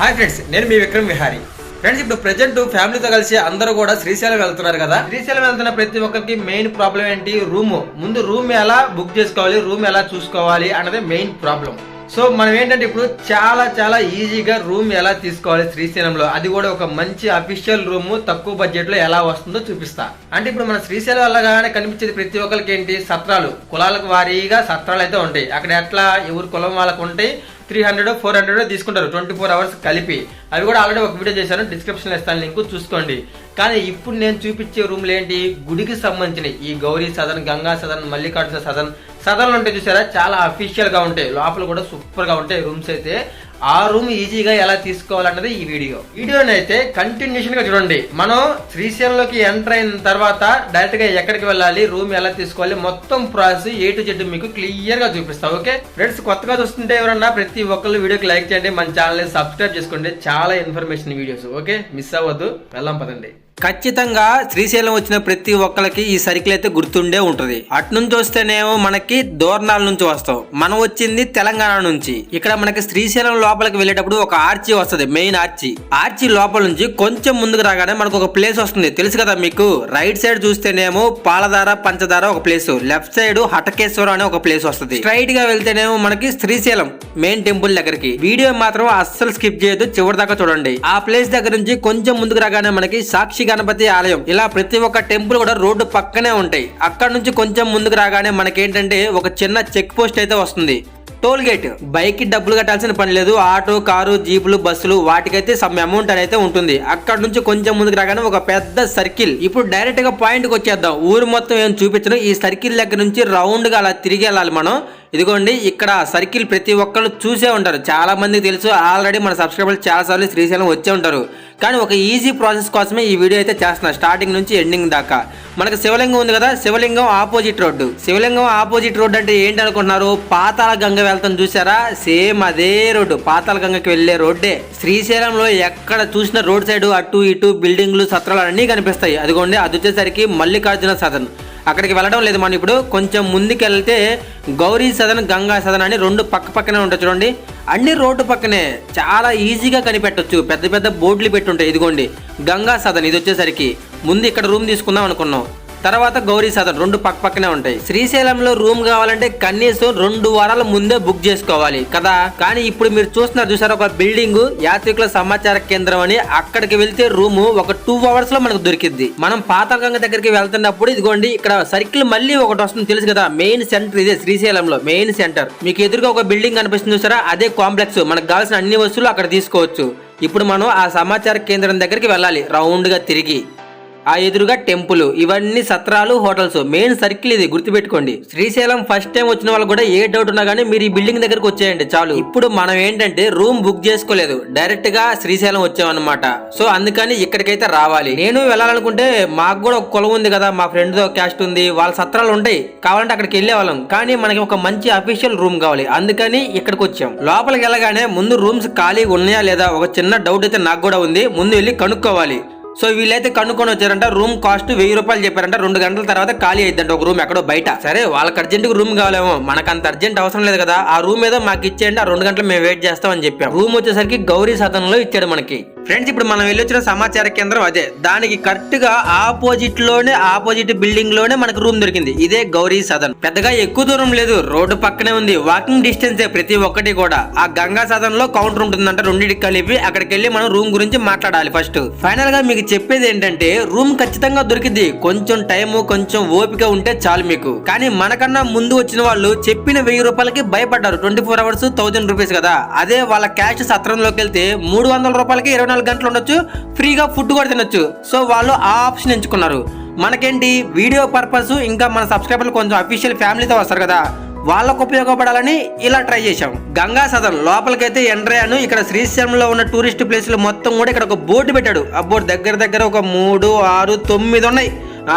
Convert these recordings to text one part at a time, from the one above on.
Hi friends నేను మీ Vikram Vihari. Friends ఇప్పుడు ప్రజెంట్ ఫ్యామిలీతో కలిసి అందరూ కూడా శ్రీశైలం వెళ్తున్నారు కదా? శ్రీశైలం వెళ్తున్న ప్రతి ఒక్కరికి మెయిన్ ప్రాబ్లం ఏంటి? రూమ్ ముందు రూమ్ ఎలా బుక్ చేసుకోవాలి? రూమ్ ఎలా చూసుకోవాలి అన్నది మెయిన్ ప్రాబ్లం సో మనం ఏంటంటే ఇప్పుడు చాలా చాలా ఈజీగా రూమ్ ఎలా తీసుకోవాలి శ్రీశైలంలో? అది కూడా ఒక మంచి అఫీషియల్ రూమ్ తక్కువ బడ్జెట్లో ఎలా వస్తుందో చూపిస్తా. అంటే ఇప్పుడు మన శ్రీశైలం వెళ్ళగానే కనిపించేది ప్రతి ఒక్కరికి ఏంటి? సత్రాలు. కులాలకు వారీగా సత్రాలు అయితే ఉంటాయి. అక్కడ ఎట్లా? ఎవరు కులం వాళ్ళకు ఉంటాయి. త్రీ హండ్రెడ్ ఫోర్ హండ్రెడ్ తీసుకుంటారు ట్వంటీ ఫోర్ అవర్స్ కలిపి. అవి కూడా ఆల్రెడీ ఒక వీడియో చేశాను డిస్క్రిప్షన్ ఇస్తాను లింక్ చూసుకోండి. కానీ ఇప్పుడు నేను చూపించే రూమ్లు ఏంటి? గుడికి సంబంధించినవి. ఈ గౌరీ సదన్ గంగా సదన్ మల్లికార్జున సదన్. సదన్లు ఉంటాయి చూసారా? చాలా అఫీషియల్గా ఉంటాయి. లోపల కూడా సూపర్గా ఉంటాయి రూమ్స్ అయితే. ఆ రూమ్ ఈజీగా ఎలా తీసుకోవాలన్నది ఈ వీడియో వీడియోని అయితే కంటిన్యూషన్గా చూడండి. మనం శ్రీశైలంలోకి ఎంటర్ అయిన తర్వాత డైరెక్ట్గా ఎక్కడికి వెళ్ళాలి? రూమ్ ఎలా తీసుకోవాలి? మొత్తం ప్రాసెస్ ఏ టు జెడ్ మీకు క్లియర్గా చూపిస్తాం ఓకే ఫ్రెండ్స్ కొత్తగా చూస్తుంటే ఎవరన్నా ప్రతి ఒక్కళ్ళు వీడియోకి లైక్ చేయండి. మన ఛానల్ సబ్స్క్రైబ్ చేసుకోండి. చాలా ఇన్ఫర్మేషన్ వీడియోస్ ఓకే మిస్ అవ్వద్దు. వెళ్ళాం పదండి. ఖచ్చితంగా శ్రీశైలం వచ్చిన ప్రతి ఒక్కరికి ఈ సర్కిల్ అయితే గుర్తుండే ఉంటుంది. అటు నుంచి వస్తేనేమో మనకి దోర్నాల నుంచి వస్తాం. మనం వచ్చింది తెలంగాణ నుంచి. ఇక్కడ మనకి శ్రీశైలం లోపలికి వెళ్ళేటప్పుడు ఒక ఆర్చి వస్తుంది మెయిన్ ఆర్చి. ఆర్చి లోపల నుంచి కొంచెం ముందుకు రాగానే మనకు ఒక ప్లేస్ వస్తుంది. తెలుసు కదా మీకు? రైట్ సైడ్ చూస్తేనేమో పాలధార పంచదార ఒక ప్లేస్. లెఫ్ట్ సైడ్ హటకేశ్వరం అనే ఒక ప్లేస్ వస్తుంది. స్ట్రైట్గా వెళ్తేనేమో మనకి శ్రీశైలం మెయిన్ టెంపుల్ దగ్గరికి. వీడియో మాత్రం అస్సలు స్కిప్ చేయదు చివరి దాకా చూడండి. ఆ ప్లేస్ దగ్గర నుంచి కొంచెం ముందుకు రాగానే మనకి సాక్షి గణపతి ఆలయం. ఇలా ప్రతి ఒక్క టెంపుల్ కూడా రోడ్డు పక్కనే ఉంటాయి. అక్కడ నుంచి కొంచెం ముందుకు రాగానే మనకేంటంటే ఒక చిన్న చెక్ పోస్ట్ అయితే వస్తుంది. Toll gate. బైక్కి డబ్బులు కట్టాల్సిన పని లేదు. ఆటో కారు జీపులు బస్సులు వాటికైతే సమ్ అమౌంట్ అనేది ఉంటుంది. అక్కడ నుంచి కొంచెం ముందుకు రాగానే ఒక పెద్ద సర్కిల్. ఇప్పుడు డైరెక్ట్గా పాయింట్కి వచ్చేద్దాం. ఊరు మొత్తం ఏం చూపించడం ఈ సర్కిల్ దగ్గర నుంచి రౌండ్గా అలా తిరిగి వెళ్ళాలి మనం. ఇదిగోండి ఇక్కడ సర్కిల్ ప్రతి ఒక్కరు చూసే ఉంటారు. చాలామందికి తెలుసు ఆల్రెడీ మన సబ్స్క్రైబర్లు చాలాసార్లు శ్రీశైలం వచ్చే ఉంటారు. కానీ ఒక ఈజీ ప్రాసెస్ కోసమే ఈ వీడియో అయితే చేస్తున్నా స్టార్టింగ్ నుంచి ఎండింగ్ దాకా. మనకు శివలింగం ఉంది కదా Shivalingam opposite road. Shivalingam opposite road అంటే ఏంటి అనుకుంటున్నారు? పాతాళ గంగ వెళ్తాం చూసారా సేమ్ అదే రోడ్డు పాతాళ గంగకి వెళ్ళే రోడ్డే. శ్రీశైలంలో ఎక్కడ చూసిన రోడ్ సైడ్ అటు ఇటు బిల్డింగ్లు సత్రాలు అన్నీ కనిపిస్తాయి. అదిగోండి అది వచ్చేసరికి మల్లికార్జున సదన్ అక్కడికి వెళ్ళడం లేదు మనం ఇప్పుడు కొంచెం ముందుకెళ్తే గౌరీ సదన్ గంగా సదన్ అని రెండు పక్క పక్కనే ఉంటాయి చూడండి. అన్ని రోడ్డు పక్కనే చాలా ఈజీగా కనిపెట్టొచ్చు. పెద్ద పెద్ద బోర్డులు పెట్టుంటాయి ఇదిగోండి గంగా సదన్ ఇది వచ్చేసరికి. ముందు ఇక్కడ రూమ్ తీసుకుందాం అనుకున్నాం. తర్వాత గౌరీ సదన్ రెండు పక్క పక్కనే ఉంటాయి. శ్రీశైలంలో రూమ్ కావాలంటే కనీసం రెండు వారాల ముందే బుక్ చేసుకోవాలి కదా? కానీ ఇప్పుడు మీరు చూస్తున్నారు చూసారు ఒక బిల్డింగ్ యాత్రికుల సమాచార కేంద్రం అని. అక్కడికి వెళ్తే రూమ్ ఒక టూ అవర్స్లో మనకు దొరికింది మనం పాతాళగంగ దగ్గరికి వెళ్తున్నప్పుడు ఇదిగోండి ఇక్కడ సర్కిల్ మళ్ళీ ఒకటి వస్తుంది తెలుసు కదా? మెయిన్ సెంటర్ ఇదే శ్రీశైలంలో మెయిన్ సెంటర్. మీకు ఎదురుగా ఒక బిల్డింగ్ కనిపిస్తుంది చూసారా? అదే కాంప్లెక్స్. మనకు కావాల్సిన అన్ని వస్తువులు అక్కడ తీసుకోవచ్చు. ఇప్పుడు మనం ఆ సమాచార కేంద్రం దగ్గరికి వెళ్ళాలి రౌండ్గా తిరిగి. ఆ ఎదురుగా టెంపుల్ ఇవన్నీ సత్రాలు హోటల్స్. మెయిన్ సర్కిల్ ఇది గుర్తుపెట్టుకోండి. శ్రీశైలం ఫస్ట్ టైం వచ్చిన వాళ్ళు కూడా ఏ డౌట్ ఉన్నా కానీ మీరు ఈ బిల్డింగ్ దగ్గరకు వచ్చేయండి చాలు. ఇప్పుడు మనం ఏంటంటే రూమ్ బుక్ చేసుకోలేదు. డైరెక్ట్గా శ్రీశైలం వచ్చామన్నమాట. సో అందుకని ఇక్కడికైతే రావాలి. నేను వెళ్ళాలనుకుంటే మాకు కూడా ఒక కులం ఉంది కదా మా ఫ్రెండ్తో క్యాస్ట్ ఉంది వాళ్ళ సత్రాలు ఉంటాయి. కావాలంటే అక్కడికి వెళ్ళే వాళ్ళం కానీ మనకి ఒక మంచి అఫీషియల్ రూమ్ కావాలి. అందుకని ఇక్కడికి వచ్చాం. లోపలికి వెళ్ళగానే ముందు రూమ్స్ ఖాళీగా ఉన్నాయా లేదా ఒక చిన్న డౌట్ అయితే నాకు కూడా ఉంది. ముందు వెళ్ళి కనుక్కోవాలి. సో వీళ్ళైతే కనుక్కొని వచ్చారంట. రూమ్ కాస్ట్ వెయ్యి రూపాయలు చెప్పారంట. రెండు గంటల తర్వాత ఖాళీ అయిద్దంట ఒక రూమ్ ఎక్కడో బయట. సరే వాళ్ళకి అర్జెంట్ రూమ్ కావాలేమో. మనకు అంత అర్జెంట్ అవసరం లేదు కదా. ఆ రూమ్ ఏదో మాకు ఇచ్చేయండి. ఆ రెండు గంటలు మేము వెయిట్ చేస్తామని చెప్పాం. రూమ్ వచ్చేసరికి గౌరీ సదనంలో ఇచ్చాడు మనకి. ఫ్రెండ్స్ ఇప్పుడు మనం వెళ్ళొచ్చిన సమాచార కేంద్రం అదే. దానికి కరెక్ట్గా ఆపోజిట్లోనే ఆపోజిట్ బిల్డింగ్లోనే మనకు రూమ్ దొరికింది. ఇదే గౌరీ సదన్. పెద్దగా ఎక్కువ దూరం లేదు. రోడ్డు పక్కనే ఉంది. వాకింగ్ డిస్టెన్స్ ప్రతి ఒక్కటి కూడా. ఆ గంగా సదన్లో కౌంటర్ ఉంటుందంట. రెండింటికి కలిపి అక్కడికి వెళ్ళి మనం రూమ్ గురించి మాట్లాడాలి ఫస్ట్ ఫైనల్గా మీకు చెప్పేది ఏంటంటే రూమ్ ఖచ్చితంగా దొరికింది. కొంచెం టైం కొంచెం ఓపిక ఉంటే చాలు మీకు. కానీ మనకన్నా ముందు వచ్చిన వాళ్ళు చెప్పిన వెయ్యి రూపాయలకి భయపడ్డారు. Twenty four hours thousand rupees కదా. అదే వాళ్ళ క్యాష్ సత్రంలోకి వెళ్తే మూడు వందల రూపాయలకి ఇరవై నాలుగు గంటలు ఉండొచ్చు ఫ్రీగా ఫుడ్ కూడా తినొచ్చు. సో వాళ్ళు ఆ ఆప్షన్ ఎంచుకున్నారు. మనకేంటి వీడియో పర్పస్ ఇంకా మన సబ్స్క్రైబర్లు కొంచెం అఫీషియల్ ఫ్యామిలీతో వస్తారు కదా. వాళ్ళకు ఉపయోగపడాలని ఇలా ట్రై చేశాం. గంగా సదన్ లోపలికైతే ఎంటర్ అయ్యాను. ఇక్కడ శ్రీశైలంలో ఉన్న టూరిస్ట్ ప్లేసులు మొత్తం కూడా ఇక్కడ ఒక బోర్డు పెట్టాడు. ఆ బోర్డు దగ్గర దగ్గర ఒక మూడు ఆరు తొమ్మిది ఉన్నాయి.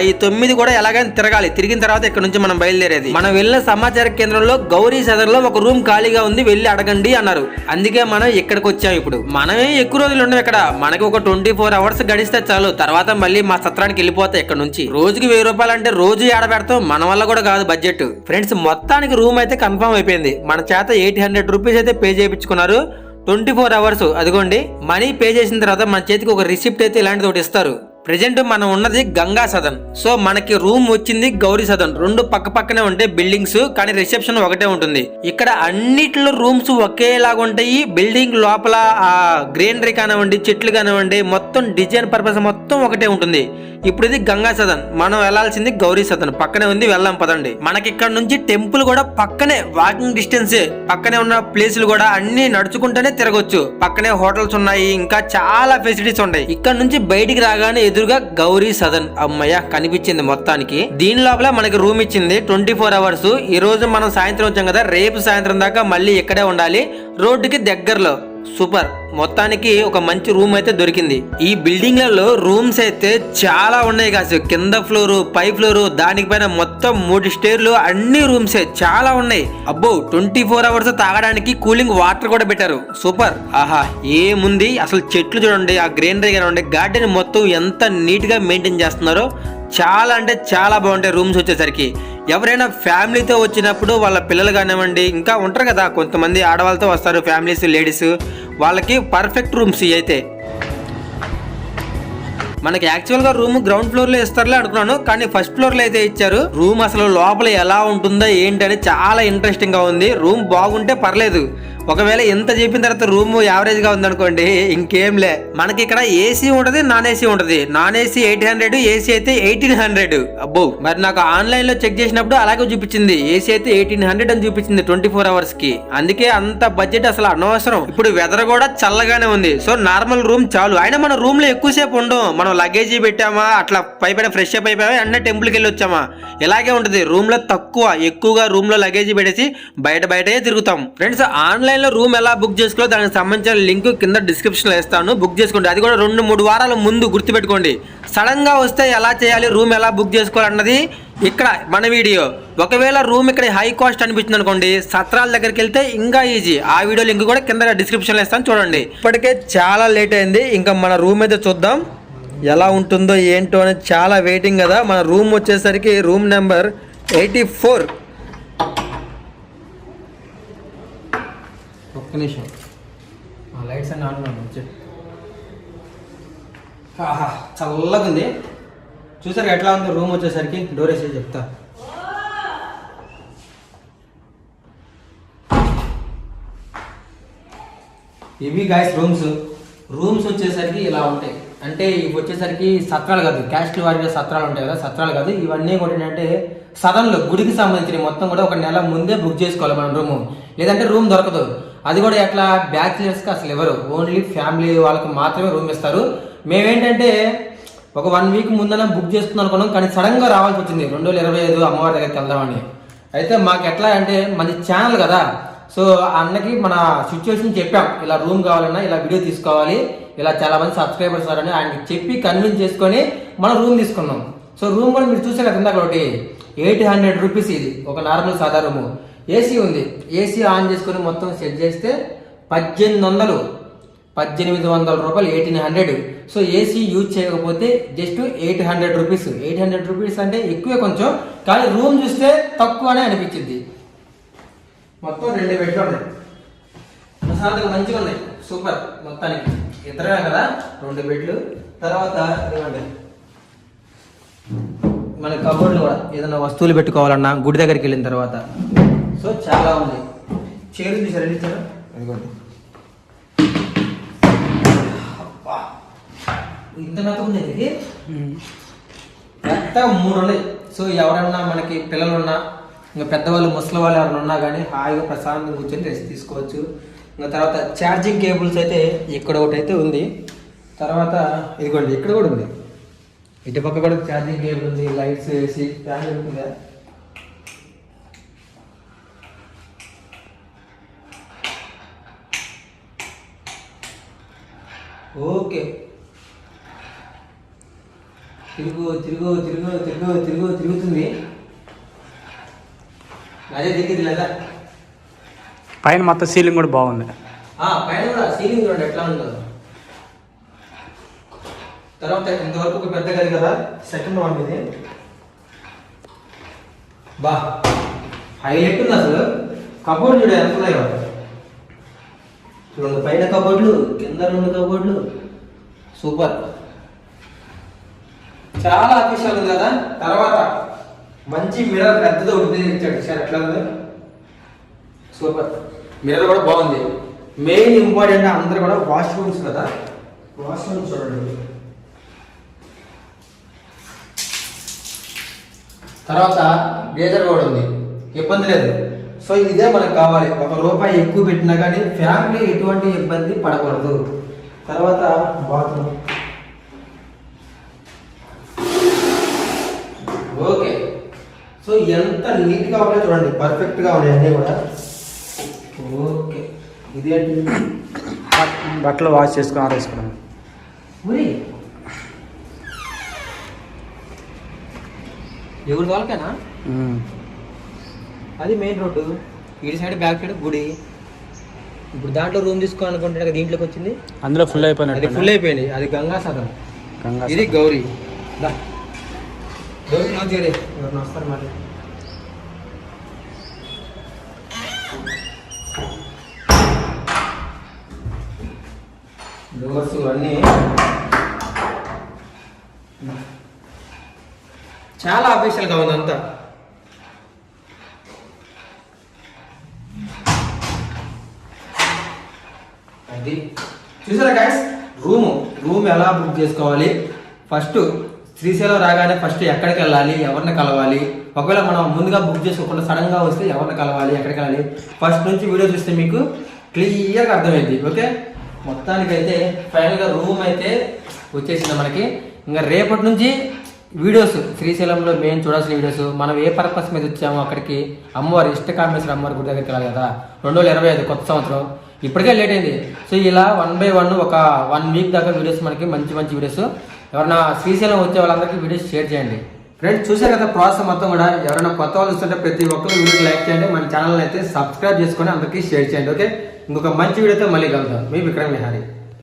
ఈ తొమ్మిది కూడా ఎలాగైనా తిరగాలి. తిరిగిన తర్వాత ఇక్కడ నుంచి మనం బయలుదేరేది. మనం వెళ్ళిన సమాచార కేంద్రంలో గౌరీ సదన్లో ఒక రూమ్ ఖాళీగా ఉంది వెళ్ళి అడగండి అన్నారు. అందుకే మనం ఇక్కడికి వచ్చాం ఇప్పుడు. మనమే ఎక్కువ రోజులు ఉండవు ఇక్కడ. మనకి ఒక ట్వంటీ ఫోర్ అవర్స్ గడిస్తే చాలు. తర్వాత మళ్ళీ మా సత్రానికి వెళ్ళిపోతాయి ఇక్కడ నుంచి. రోజుకి వెయ్యి రూపాయలు అంటే రోజు ఏడబెడతాం మన వల్ల కూడా కాదు బడ్జెట్ ఫ్రెండ్స్ మొత్తానికి రూమ్ అయితే కన్ఫర్మ్ అయిపోయింది. మన చేత ఎయిట్ హండ్రెడ్ రూపీస్ అయితే పే చేయించుకున్నారు. ట్వంటీ ఫోర్ అవర్స్ అదిగోండి. మనీ పే చేసిన తర్వాత మన చేతికి ఒక రిసిప్ట్ అయితే ఇలాంటిది ఒకటి ఇస్తారు. ప్రెజెంట్ మనం ఉన్నది గంగా సదన్. సో మనకి రూమ్ వచ్చింది గౌరీ సదన్. రెండు పక్క పక్కనే ఉంటాయి బిల్డింగ్స్ కానీ రిసెప్షన్ ఒకటే ఉంటుంది. ఇక్కడ అన్నిట్లో రూమ్స్ ఒకేలాగా ఉంటాయి. బిల్డింగ్ లోపల ఆ గ్రీనరీ కానివ్వండి చెట్లు కానివ్వండి మొత్తం డిజైన్ పర్పస్ మొత్తం ఒకటే ఉంటుంది. ఇప్పుడు ఇది గంగా సదన్. మనం వెళ్ళాల్సింది గౌరీ సదన్. పక్కనే ఉంది వెళ్దాం పదండి. మనకి ఇక్కడ నుంచి టెంపుల్ కూడా పక్కనే వాకింగ్ డిస్టెన్స్. పక్కనే ఉన్న ప్లేసులు కూడా అన్ని నడుచుకుంటూనే తిరగొచ్చు. పక్కనే హోటల్స్ ఉన్నాయి ఇంకా చాలా ఫెసిలిటీస్ ఉన్నాయి ఇక్కడ నుంచి బయటికి రాగానే ఎదురుగా గౌరీ సదన్ అమ్మయ్య కనిపించింది మొత్తానికి. దీని లోపల మనకి రూమ్ ఇచ్చింది ట్వంటీ ఫోర్ అవర్స్. ఈ రోజు మనం సాయంత్రం వచ్చాం కదా రేపు సాయంత్రం దాకా మళ్ళీ ఇక్కడే ఉండాలి. రోడ్డుకి దగ్గరలో. సూపర్. మొత్తానికి ఒక మంచి రూమ్ అయితే దొరికింది. ఈ బిల్డింగ్లలో రూమ్స్ అయితే చాలా ఉన్నాయి కాసు కింద ఫ్లోర్ పై ఫ్లోర్ దానిపైన మొత్తం మూడు స్టేర్లు అన్ని రూమ్సే చాలా ఉన్నాయి. అబ్బో ట్వంటీ ఫోర్ అవర్స్ తాగడానికి కూలింగ్ వాటర్ కూడా పెట్టారు. సూపర్. ఆహా ఏముంది? అసలు చెట్లు చూడండి ఆ గ్రీనరీ కానివ్వండి గార్డెన్ మొత్తం ఎంత నీట్గా మెయింటైన్ చేస్తున్నారో. చాలా అంటే చాలా బాగుంటాయి రూమ్స్ వచ్చేసరికి. ఎవరైనా ఫ్యామిలీతో వచ్చినప్పుడు వాళ్ళ పిల్లలు కానివ్వండి ఇంకా ఉంటారు కదా కొంతమంది ఆడవాళ్ళతో వస్తారు ఫ్యామిలీస్ లేడీస్ వాళ్ళకి పర్ఫెక్ట్ రూమ్స్ ఇవి అయితే. మనకి యాక్చువల్గా రూమ్ గ్రౌండ్ ఫ్లోర్లో ఇస్తారులే అనుకున్నాను కానీ ఫస్ట్ ఫ్లోర్లో అయితే ఇచ్చారు. రూమ్ అసలు లోపల ఎలా ఉంటుందో ఏంటని చాలా ఇంట్రెస్టింగ్గా ఉంది. రూమ్ బాగుంటే పర్లేదు ఒకవేళ ఎంత చెప్పిన తర్వాత రూమ్ యావరేజ్గా ఉందనుకోండి ఇంకేం లే. మనకి ఇక్కడ ఏసీ ఉంటది నాన్ ఏసీ ఉంటది. Non AC eight hundred AC అయితే ఎయిటీన్ హండ్రెడ్ అబ్బో మరి నాకు ఆన్లైన్లో చెక్ చేసినప్పుడు అలాగే చూపించింది. ఏసీ అయితే ఎయిటీన్ హండ్రెడ్ అని చూపించింది ట్వంటీ ఫోర్ అవర్స్కి. అందుకే అంత బడ్జెట్ అసలు అనవసరం. ఇప్పుడు వెదర్ కూడా చల్లగానే ఉంది. సో నార్మల్ రూమ్ చాలు. అయినా మన రూమ్లో ఎక్కువసేపు ఉండం. మనం లగేజీ పెట్టామా అట్లా పైపైన ఫ్రెష్ అప్ అయిపోయామా అన్న టెంపుల్కి వెళ్ళి వచ్చామా ఇలాగే ఉంటుంది. రూమ్లో తక్కువ ఎక్కువగా రూమ్లో లగేజీ పెట్టేసి బయట బయటే తిరుగుతాం. ఫ్రెండ్స్ ఆన్లైన్ ఆన్లైన్లో రూమ్ ఎలా బుక్ చేసుకోవాలో దానికి సంబంధించిన లింక్ కింద డిస్క్రిప్షన్లో ఇస్తాను బుక్ చేసుకోండి. అది కూడా రెండు మూడు వారాల ముందు గుర్తుపెట్టుకోండి. సడన్గా వస్తే ఎలా చేయాలి రూమ్ ఎలా బుక్ చేసుకోవాలన్నది ఇక్కడ మన వీడియో. ఒకవేళ రూమ్ ఇక్కడ హై కాస్ట్ అనిపించింది అనుకోండి సత్రాల దగ్గరికి వెళ్తే ఇంకా ఈజీ. ఆ వీడియో లింక్ కూడా కింద డిస్క్రిప్షన్లో ఇస్తాను చూడండి. ఇప్పటికే చాలా లేట్ అయింది. ఇంకా మన రూమ్ అయితే చూద్దాం. ఎలా ఉంటుందో ఏంటో అనేది చాలా వెయిటింగ్ కదా. మన రూమ్ వచ్చేసరికి రూమ్ నెంబర్ ఎయిటీ ఫోర్. నిమిషం లైట్స్ అన్ని ఆన్ వచ్చి చల్లగా ఉంది చూసారు ఎట్లా ఉంది? రూమ్ వచ్చేసరికి డోర్ వేసి చెప్తా. ఇవి గాయస్ రూమ్స్ రూమ్స్ వచ్చేసరికి ఇలా ఉంటాయి. అంటే ఇవి వచ్చేసరికి సత్రాలు కాదు. క్యాస్ట్ వారిగా సత్రాలు ఉంటాయి కదా? సత్రాలు కాదు. ఇవన్నీ కూడా ఏంటంటే సదన్లు గుడికి సంబంధించిన మొత్తం కూడా ఒక నెల ముందే బుక్ చేసుకోవాలి మన రూమ్ లేదంటే రూమ్ దొరకదు. అది కూడా ఎట్లా? బ్యాచిలర్స్కి అసలు ఎవరు? ఓన్లీ ఫ్యామిలీ వాళ్ళకి మాత్రమే రూమ్ ఇస్తారు. మేమేంటంటే ఒక వన్ వీక్ ముందన బుక్ చేసుకుందాం అనుకున్నాం కానీ సడన్గా రావాల్సి వచ్చింది. రెండు వేల ఇరవై ఐదు అమ్మవారి దగ్గరికి వెళ్దామని. అయితే మాకు ఎట్లా అంటే మంచి ఛానల్ కదా. సో ఆ అన్నకి మన సిచ్యువేషన్ చెప్పాం. ఇలా రూమ్ కావాలన్నా ఇలా వీడియో తీసుకోవాలి. ఇలా చాలా మంది సబ్స్క్రైబర్స్ ఉన్నారని ఆయనకి చెప్పి కన్విన్స్ చేసుకొని మనం రూమ్ తీసుకున్నాం. సో రూమ్ కూడా మీరు చూసారు కదా ఇందాక ఒకటి. ఎయిట్ హండ్రెడ్ రూపీస్ ఇది. ఒక నార్మల్ సాదా రూము. ఏసీ ఉంది. ఏసీ ఆన్ చేసుకొని మొత్తం సెట్ చేస్తే పద్దెనిమిది వందలు పద్దెనిమిది వందల రూపాయలు eighteen hundred. So AC use చేయకపోతే just eight hundred rupees. Eight hundred rupees అంటే ఎక్కువే కొంచెం కానీ రూమ్ చూస్తే తక్కువనే అనిపించింది. మొత్తం రెండు బెడ్లు ఉన్నాయి. ప్రశాంతంగా మంచిగా ఉన్నాయి. సూపర్. మొత్తానికి ఇద్దరే కదా? రెండు బెడ్లు. తర్వాత మన కబోర్డ్లు కూడా ఏదైనా వస్తువులు పెట్టుకోవాలన్నా గుడి దగ్గరికి వెళ్ళిన తర్వాత సో చాలా ఉంది. ఎన్ని ఇచ్చారు ఇదిగోండి. అబ్బా. ఇంత మెత్త ఉంది ఇది? మెత్తగా మూడు ఉన్నాయి. సో ఎవరన్నా మనకి పిల్లలు ఉన్నా ఇంకా పెద్దవాళ్ళు ముసలి వాళ్ళు ఎవరైనా ఉన్నా కానీ హాయిగా ప్రశాంతంగా కూర్చొని రెస్ట్ తీసుకోవచ్చు. ఇంకా తర్వాత ఛార్జింగ్ కేబుల్స్ అయితే ఇక్కడ ఒకటి అయితే ఉంది. తర్వాత ఇదిగోండి ఇక్కడ కూడా ఉంది. ఇటు పక్క కూడా ఛార్జింగ్ కేబుల్ ఉంది లైట్స్ వేసి ఫ్యాన్ ఉంటుందా ఓకే. తిరుగు తిరుగు తిరుగు తిరుగు తిరుగు తిరుగుతుంది. అదే దిగింది లేదా? పైన మొత్తం సీలింగ్ కూడా బాగుంది. ఆ, పైన కూడా సీలింగ్ చూడండి ఎట్లా ఉందో. తర్వాత ఇంతవరకు ఒక పెద్ద గది కదా సెకండ్ వన్ ఇది బా హైలైట్ ఉంది అసలు. కబోర్డ్ చూడ ఎంత రెండు పైన కబోర్డ్లు కింద రెండు కబోర్డ్లు. సూపర్. చాలా అఫీషియల్ ఉంది కదా? తర్వాత మంచి మిర్రర్ పెద్దది ఒకటి ఇచ్చాడు. సార్ ఎట్లా ఉంది? సూపర్. మిర్రర్ కూడా బాగుంది. మెయిన్ ఇంపార్టెంట్ అందరూ కూడా వాష్రూమ్స్ కదా? వాష్రూమ్స్ చూడండి. తర్వాత గేజర్ కూడా ఉంది. ఇబ్బంది లేదు. సో ఇదే మనకు కావాలి. ఒక రూపాయి ఎక్కువ పెట్టినా కానీ ఫ్యామిలీ ఎటువంటి ఇబ్బంది పడకూడదు. తర్వాత బాత్రూమ్. ఓకే. సో ఎంత నీట్గా ఉన్నాయో చూడండి. పర్ఫెక్ట్గా ఉన్నాయి అన్నీ కూడా. ఓకే. ఇదేంటి బట్టలు వాష్ చేసుకుని ఆరేసుకోవడం ఉరి. ఎవరి వాళ్ళకేనా. అది మెయిన్ రోడ్డు. ఇటు సైడ్ బ్యాక్ సైడ్ గుడి. ఇప్పుడు దాంట్లో రూమ్ తీసుకోవాలనుకుంటున్నా కదా దీంట్లోకి వచ్చింది? అందులో ఫుల్ అది అయిపోయినట్టు ఫుల్ అయిపోయింది. అది గంగా సదనం గంగా ఇది గౌరీ. దా. గౌరీ నా చేరే ఎవరిని వస్తారు మరి? డోర్స్ అన్నీ చాలా అఫీషియల్గా ఉంది అంతా. అది చూసారా గాయస్ రూమ్ రూమ్ ఎలా బుక్ చేసుకోవాలి? ఫస్ట్ శ్రీశైలం రాగానే ఫస్ట్ ఎక్కడికి వెళ్ళాలి? ఎవరిని కలవాలి? ఒకవేళ మనం ముందుగా బుక్ చేసుకోకుండా సడన్గా వస్తే ఎవరిని కలవాలి? ఎక్కడికి వెళ్ళాలి? ఫస్ట్ నుంచి వీడియో చూస్తే మీకు క్లియర్గా అర్థమైంది. ఓకే మొత్తానికైతే ఫైనల్గా రూమ్ అయితే వచ్చేసింది మనకి. ఇంకా రేపటి నుంచి వీడియోస్ శ్రీశైలంలో మేము చూడాల్సిన వీడియోస్ మనం ఏ పర్పస్ మీద వచ్చామో అక్కడికి. అమ్మవారి ఇష్టకామేశ్వర అమ్మవారి గుడి దగ్గరికి వెళ్ళాలి కదా. రెండు వేల ఇరవై ఐదు కొత్త సంవత్సరం. ఇప్పటికే లేట్ అయింది. సో ఇలా వన్ బై వన్ ఒక వన్ వీక్ దాకా వీడియోస్ మనకి మంచి మంచి వీడియోస్ ఎవరైనా శ్రీశైలం వచ్చే వాళ్ళందరికీ వీడియోస్ షేర్ చేయండి. ఫ్రెండ్స్ చూసారు కదా ప్రాసెస్ మొత్తం కూడా? ఎవరైనా కొత్త వాళ్ళు చూస్తుంటే ప్రతి ఒక్కరు వీడియోకి లైక్ చేయండి. మన ఛానల్ అయితే సబ్స్క్రైబ్ చేసుకొని అందరికీ షేర్ చేయండి ఓకే ఇంకొక మంచి వీడియోతో మళ్ళీ కలుద్దాం. మీ విక్రమ్ విహారీ.